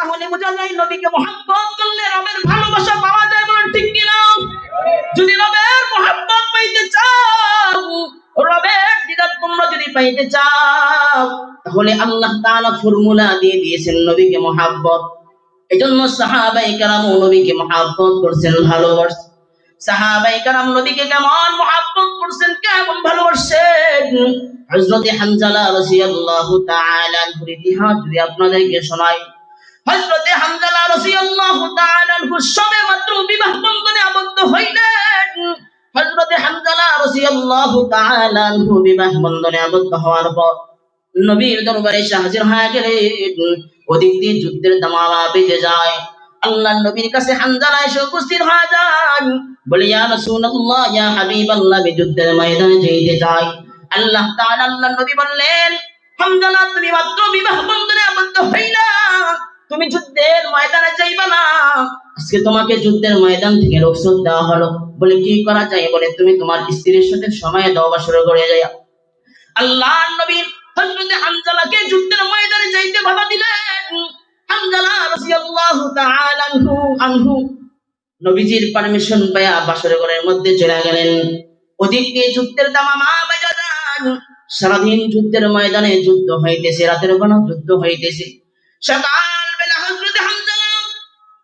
তাহলে বোঝা যায় নবীকে মহাব্বত করলে রবের ভালোবাসা পাওয়া যায় বলেন ঠিক কিনা? যদি রবের মহাব্বত পাইতে চাও, রবের দিদার তোমরা যদি পাইতে চাও, তাহলে আল্লাহ ফর্মুলা দিয়ে দিয়েছেন নবীকে মহাব্বত। সাহাবাই নবীকে মহাব্বত করছেন সাহাবাই নবীকে কেমন মহাব্বত করছেন, কেমন ভালোবাসছেন? হযরত হানজালা রাদিয়াল্লাহু তাআলা ইতিহাস যদি আপনাদেরকে শোনাই। হযরত হানজালা রাদিয়াল্লাহু তাআলা সবে মাত্র বিবাহ বন্ধনে আবদ্ধ হইলেন। হযরত হানজালা রাদিয়াল্লাহু তাআলা বিবাহ বন্ধনে আবদ্ধ হওয়ার পর নবীর দরবারে হাজির হয়ে গেলেন। ওদিক যুদ্ধের দামামা বেজে যায়। আল্লাহ নবীর কাছে হানজালা এসে উপস্থিত হয়ে যান। বলে, ইয়া রাসূলুল্লাহ, ইয়া হাবিবাল্লাহ, আমি যুদ্ধের ময়দানে যেতে চাই। আল্লাহ তাআলা আল্লাহ নবী বললেন, হামজালা, তুমি মাত্র বিবাহ বন্ধনে আবদ্ধ হইলা। তুমি যুদ্ধের ময়দানে যাইবা না। আজকে তোমাকে যুদ্ধের ময়দান থেকে রুখসত দেওয়া হলো। বলে কি করা যায়? বলে তুমি তোমার স্ত্রীর সাথে সময় দাও বা শুরু করে যাই আল্লাহ নবী হযরত হামজালাকে যুদ্ধের ময়দানে যাইতে বাধা দিলেন। হামজালা রাদিয়াল্লাহু তাআলা আনহু আনহু। নবীজির পারমিশন পায়া বাসর ঘরের মধ্যে চলে গেলেন। ওদিক দিয়ে যুদ্ধের দামামা বাজা যান। সারাদিন যুদ্ধের ময়দানে যুদ্ধ হইতেছে, রাতের কোনো যুদ্ধ হইতেছে। সকাল বেলা হজরত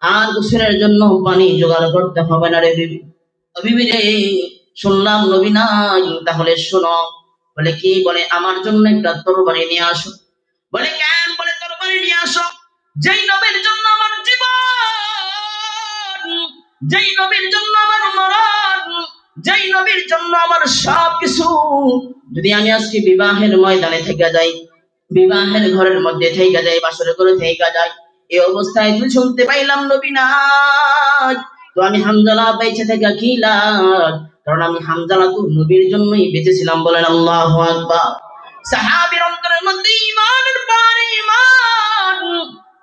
আর গোসলের জন্য পানি জোগাড় করতে হবে না রে বিবি। রে, শুনলাম নবী নাই, তাহলে শোনো। বলে কি? বলে, আমার জন্য একটা তরবারি নিয়ে আসো। বলে, কেন? বলে, তরবারি নিয়ে আসো। যেই নবীর জন্য আমার জীবন, যেই নবীর জন্য আমার মরণ, যেই নবীর জন্য আমার সব কিছু যদি আমি আজকে বিবাহের ময়দানে থেকে যাই, বিবাহের ঘরের মধ্যে থেকে যাই, বাসরে করে থেকে যাই এই অবস্থায় তুই শুনতে পাইলাম নবী নাই তো আমি হামজালা বেঁচে থেকে কি কারণ আমি হামজালা তো নবীর জন্যই বেঁচেছিলাম বলেন আল্লাহু আকবার। সাহাবীর অন্তরের মধ্যে ঈমানের পর ঈমান।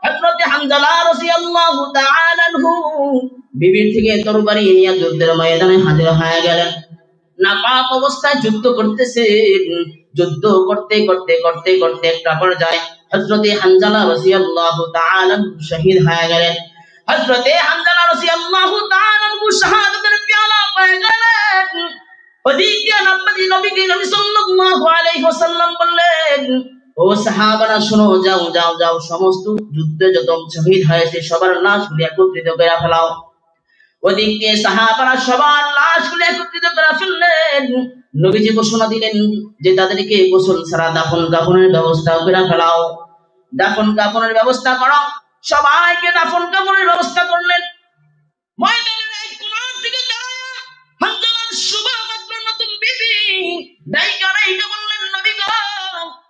হযরত হামজালা রাদিয়াল্লাহু তাআলা আনহু বিবির থেকে তরবারি নিয়ে যুদ্ধের ময়দানে হাজির হয়ে গেলেন। নাপাক অবস্থায় যুদ্ধ করতেছেন। যুদ্ধ করতে করতে করতে করতে একটা পর্যায়ে হযরতে হানজালা তাআলা আনহু শহীদ হয়ে গেলেন। হযরতে হানজালা তাআলা আনহু শাহাদাতের পেয়ালা পেয়ে গেলেন। ওদিকে নবী, নবীকে নবী সাল্লাল্লাহু আলাইহি ওয়াসাল্লাম বললেন, ও সাহাবারা যাও যাও যাও, সমস্ত যুদ্ধে যত শহীদ হয়েছে, সবার লাশগুলি একত্রিত করে ফেলাও। ওদিকে সাহাবারা সবার লাশগুলি একত্রিত করে ফেললেন। নবীজি ঘোষণা দিলেন যে তাদেরকে গোসল ছাড়া দাফন কাফনের ব্যবস্থা করে ফেলাও। দাফন কাফনের ব্যবস্থা করো। সবাইকে দাফন কাফনের ব্যবস্থা করলেন।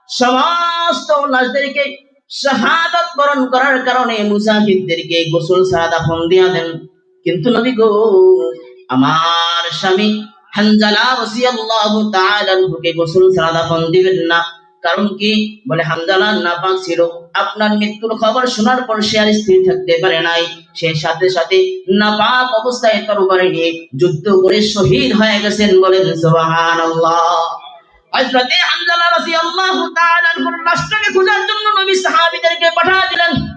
সমস্ত লাশদেরকে শাহাদাত বরণ করার কারণে মুজাহিদদেরকে গোসল ছাড়া দাফন দিয়া দেন। কিন্তু নবী গো, আমার স্বামী হানজালা রাদিয়াল্লাহু গোসল দিবেন না। কারণ কি? বলে নাপাক ছিল। আপনার মৃত্যুর খবর শোনার পর সে আর স্থির থাকতে পারে নাই। সে সাথে সাথে নাপাক অবস্থায় নিয়ে যুদ্ধ করে শহীদ হয়ে গেছেন বলেন, সুবহানাল্লাহ। হযরতে হামজালা রাদিয়াল্লাহু খোঁজার জন্য নবী সাহাবীদেরকে পাঠিয়ে দিলেন।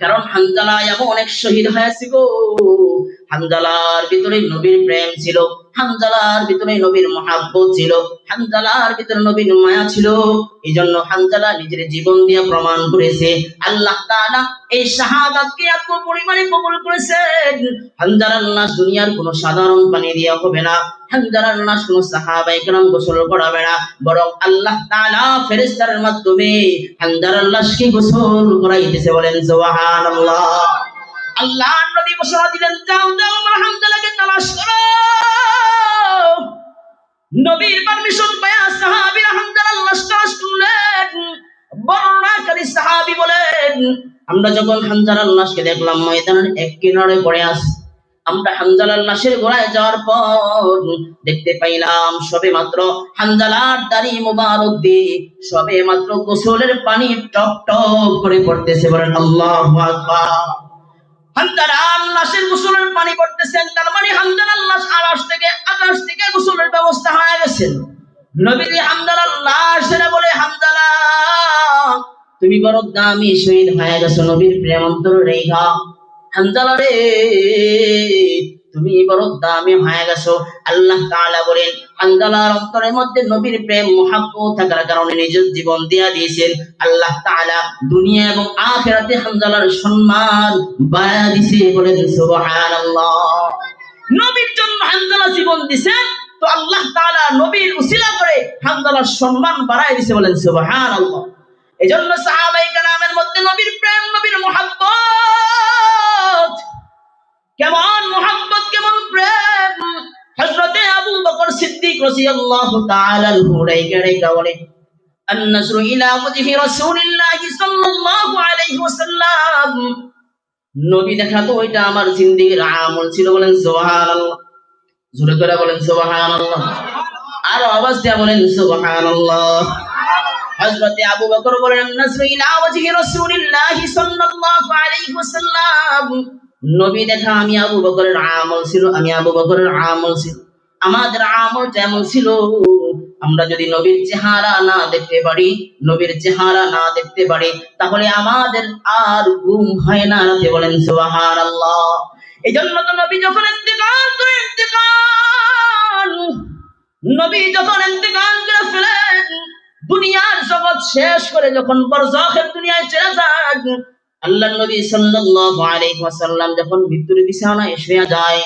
কারণ হামজালা এমন অনেক শহীদ হয়েছে গো। হানজালার ভিতরে নবীর প্রেম ছিল হানজালার ভিতরে নবীর মহাব্বত ছিল হানজালার ভিতরে নবীর মায়া ছিল। এই জন্য হানজালা নিজের জীবন দিয়ে প্রমাণ করেছে, আল্লাহ তাআলা এই শাহাদাতকে এত পরিমাণে কবুল করেছেন। হানজালার লাশ দুনিয়ার কোনো সাধারণ পানি দিয়ে হবে না হানজালার লাশ কোনো সাহাবায়ে কেরাম গোসল করাবে না, বরং আল্লাহ তাআলা ফেরেশতার মাধ্যমে হানজালার লাশকে গোসল করাইতেছে বলেন, সুবহানাল্লাহ। আল্লাহ নবী ঘোষণা দিলেন যাও যাও আমার হামজালাকে তালাশ করো। নবীর পারমিশন পায়া হামজালার তালাশ করলেন। বলেন, আমরা যখন হামজালার লাশকে দেখলাম, ময়দানের এক কিনারে পড়ে আছে, আমরা হানজালার লাশের গোড়ায় যাওয়ার পর দেখতে পাইলাম, সবে মাত্র হানজালার দাড়ি মোবারক দিয়ে সবে মাত্র গোসলের পানি টপ টপ করে পড়তেছে বলেন আল্লাহু আকবার। মানে বলে হামজালা তুমি বড় দামি শহীদ হয়ে গেছো, নবীর প্রেম অন্তর রেখা। হানজালা রে, তুমি বড় দামি হয়ে গেছো। আল্লাহ বলেন হানজালার অন্তরের মধ্যে নবীর প্রেম, মহাব্বত থাকার কারণে নিজের জীবন দিয়া দিয়েছেন। আল্লাহ তাআলা দুনিয়া এবং আখিরাতে হানজালার সম্মান বাড়া দিছে বলেন, সুবহানাল্লাহ। নবীর জন্য হানজালা জীবন দিছেন, তো আল্লাহ তাআলা নবীর উসিলা করে হানজালার সম্মান বাড়ায় দিছে বলেন, সুবহানাল্লাহ। এজন্য সাহাবাই কালামের মধ্যে নবীর প্রেম, নবীর মোহাব্বত, কেমন মোহাব্বত, কেমন প্রেম হযরতে আবু বকর সিদ্দিক রাদিয়াল্লাহু তাআলা আনহু রাইকা রাইকা বলে النصر إلى وجه رسول الله صلى الله عليه وسلم নবী দেখা তো ওইটা আমার জিন্দেগির আমল ছিল বলেন সুবহানাল্লাহ জোরে করে বলেন সুবহানাল্লাহ আর আওয়াজ দিয়ে বলেন সুবহানাল্লাহ হযরতে আবু বকর বলেন নাসরু ইলা ওয়াজহি রাসূলিল্লাহ সাল্লাল্লাহু আলাইহি ওয়াসাল্লাম নবী দেখা আমি আবু বকরের আমল ছিল, আমি আবু বকরের আমল ছিল। আমাদের আমল যেমন ছিল, আমরা যদি নবীর চেহারা না দেখতে পারি, নবীর চেহারা না দেখতে পারি, তাহলে আমাদের আর ঘুম হয় না। রাতে বলেন, সুবহানাল্লাহ। এই জন্য তো নবী যখন ইন্তেকাল করে, ইন্তেকাল। নবী যখন ইন্তেকাল করে ফেলেন, দুনিয়ার জগৎ শেষ করে যখন বরজাখের দুনিয়ায় চলে যান আল্লাহ নবী সাল্লাল্লাহু আলাইহি ওয়াসাল্লাম যখন মৃত্যুর বিছানায় শুয়ে যায়,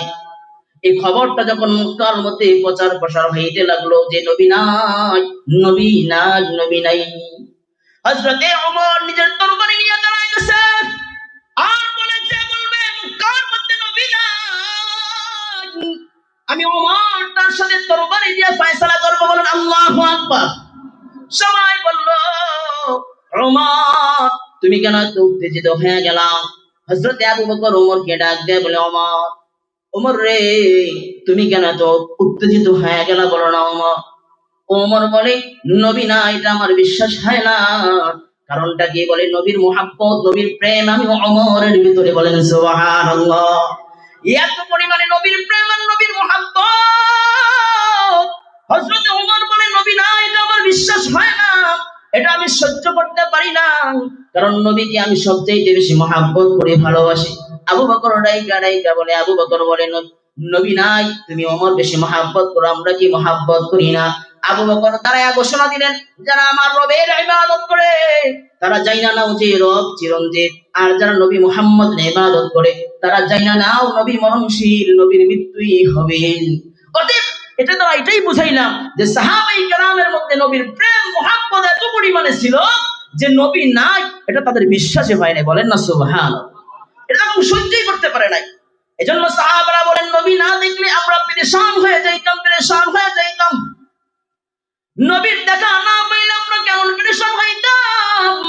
এই খবরটা যখন মক্কার মধ্যে প্রচার প্রসার হইতে লাগল যে নবী নাই নবী নাই নবী নাই। হযরতে ওমর নিজের তরবারি নিয়ে দাঁড়ায় গেছে। আর বলেছে, বলবে মক্কার মধ্যে নবী নাই। আমি ওমর তার সাথে তরবারি দিয়ে ফয়সালা করব বলেন, আল্লাহু আকবার। সবাই বলল, ওমর তুমি কেন এত উত্তেজিত? হয়ে, গেলাম। আবু বকর ওমরকে ডাক দিয়ে, বলে, ওমর ওমর রে, তুমি কেন এত উত্তেজিত? হয়ে, গেলা, বলো না, ওমর। ওমর বলে, নবী না, এটা আমার বিশ্বাস হয় না। কারণটা কি? বলে, নবীর মোহাব্বত, নবীর প্রেম, আমি অমরের ভিতরে বলেন, সুবহানাল্লাহ। এত পরিমাণে নবীর প্রেম আর নবীর মোহাব্বত। করতে পারি না কারণ নবীকে আমি সবচেয়ে বেশি মহাব্বত করে, ভালোবাসি। আবু বকর ডাইকা ডাইকা বলে, আবু বকর বলে, নবী নাই, তুমি ওমর বেশি মহাব্বত করো, আমরা কি মহাব্বত করি না? আবু বকর তারা ঘোষণা দিলেন, যারা আমার রবের ইবাদত করে, তারা না নাও যে রব চিরঞ্জিত আর যারা নবী মুহাম্মদ ইবাদত করে, তারা না নাও নবী মরণশীল, নবীর মৃত্যুই হবে। অতএব, এটা দ্বারা এটাই বুঝাইলাম যে সাহাবাই কেরামের মধ্যে নবীর প্রেম মোহাম্মদ পরিমাণে ছিল যে নবী নাই, এটা তাদের বিশ্বাসে হয় নাই। বলেন না সুবহান এটা তখন সহ্যই করতে পারে নাই। এই জন্য সাহাবারা বলেন, নবী না দেখলে আমরা পেরেশান হয়ে যাইতাম হয়ে যাইতাম। নবীর দেখা না পাইলে আমরা কেমন পেরেশান হইতাম?